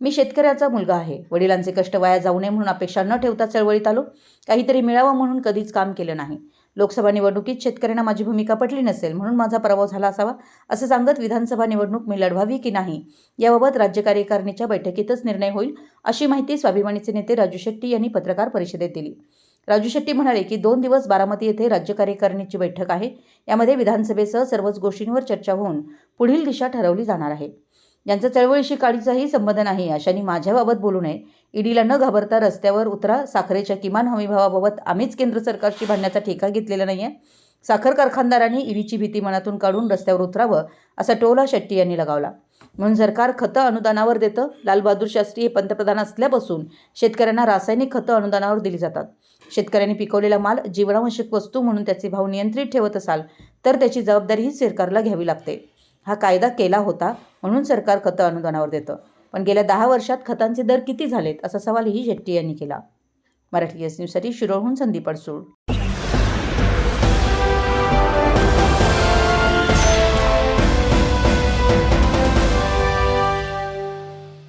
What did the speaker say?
मी शेतकऱ्याचा मुलगा आहे. वडिलांचे कष्ट वाया जाऊ नये म्हणून अपेक्षा न ठेवता चळवळीत आलो. काहीतरी मिळावं म्हणून कधीच काम केलं नाही. लोकसभा निवडणुकीत शेतकऱ्यांना माझी भूमिका पटली नसेल म्हणून माझा पराभव झाला असावा असं सांगत विधानसभा निवडणूक मी लढवावी की नाही याबाबत राज्य कार्यकारिणीच्या बैठकीतच निर्णय होईल अशी माहिती स्वाभिमानीचे नेते राजू शेट्टी यांनी पत्रकार परिषदेत दिली. राजू शेट्टी म्हणाले की दोन दिवस बारामती येथे राज्य कार्यकारिणीची बैठक आहे. यामध्ये विधानसभेसह सर्वच गोष्टींवर चर्चा होऊन पुढील दिशा ठरवली जाणार आहे. ज्यांचा चळवळीशी काळीचाही संबंध नाही अशांनी माझ्याबाबत बोलू नये. ईडीला न घाबरता रस्त्यावर उतरा. साखरेच्या किमान हमीभावाबाबत आम्हीच केंद्र सरकारशी भांडण्याचा ठेका घेतलेला नाही आहे साखर कारखानदारांनी ईडीची भीती मनातून काढून रस्त्यावर उतरावं असा टोला शेट्टी यांनी लगावला. म्हणून सरकार खतं अनुदानावर देतं. लालबहादूर शास्त्री हे पंतप्रधान असल्यापासून शेतकऱ्यांना रासायनिक खतं अनुदानावर दिली जातात. शेतकऱ्यांनी पिकवलेला माल जीवनावश्यक वस्तू म्हणून त्याचे भाव नियंत्रित ठेवत असाल तर त्याची जबाबदारीही सरकारला घ्यावी लागते. हा कायदा केला होता म्हणून सरकार खतं अनुदानावर देतं. पण गेल्या दहा वर्षात खतांचे दर किती झालेत असा सवालही शेट्टी यांनी केला. मराठी एस न्यूजसाठी शिरोळहून संदीप अडसूळ.